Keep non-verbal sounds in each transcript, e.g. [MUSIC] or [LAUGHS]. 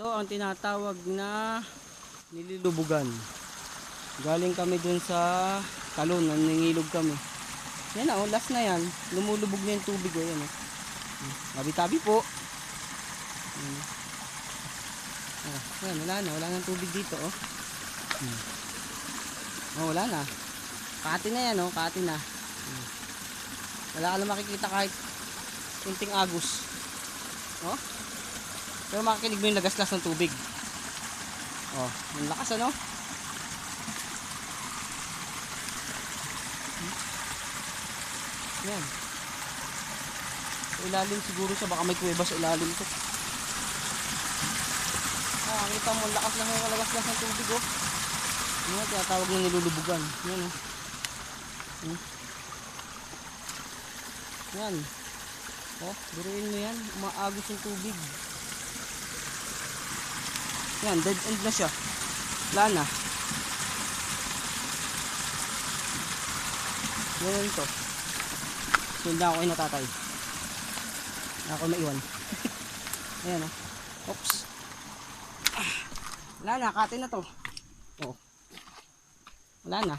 Ito ang tinatawag na nilulubugan. Galing kami dun sa talon, nangingilog kami. Yan oh, last na yan. Lumulubog na yung tubig oh, yan oh. Tabi-tabi po. Hmm. Ah, yan, wala na, wala nang tubig dito oh. Hmm. Oh, wala na. Kati na yan oh, kati na. Wala ka na makikita kahit kunting agos. Oh? Pero makikinig mo yung nagaslas ng tubig. Oh, ang lakas ano? Yan. Sa ilalim siguro sa baka may kuweba sa ilalim to. Ah, kita mo lakas lang yung nagaslas ng tubig oh. Ano tinatawag na nilulubugan. Yan oh. Hmm? Yan. Oh, biruin mo yan. Umaagos yung tubig. Yan, dead end na siya. Wala na. Ganun to. Sunda ako na tatay. Wala ako maiwan. [LAUGHS] Ayan oh. Oops. Ah, Wala na, kate na to. Oh. Wala na.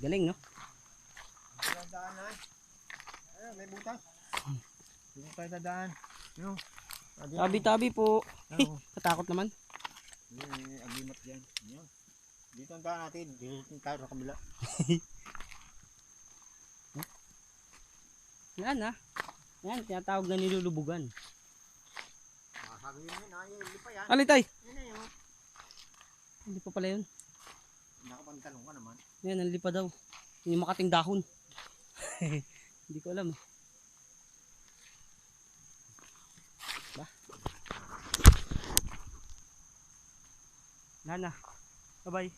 Galing no? Dadaan na. Ayun, may butas. Dito tayo dadaan. Sabi Tabi-tabi po. Oo. Katakot naman. Yun, may agimat dyan. Yun. Dito ang daan natin. Dito tayo sa kabila. [LAUGHS] Yan na. Yan, tinatawag na nilulubugan. Ah, sabi yun yun. Ay, hindi pa yan. Alitay! Yun na yun. Hindi pa pala yun. Nakapantalong ka naman. Yan, ang lipa daw. Yung makating dahon. [LAUGHS] Hindi ko alam. Wala na. Bye-bye.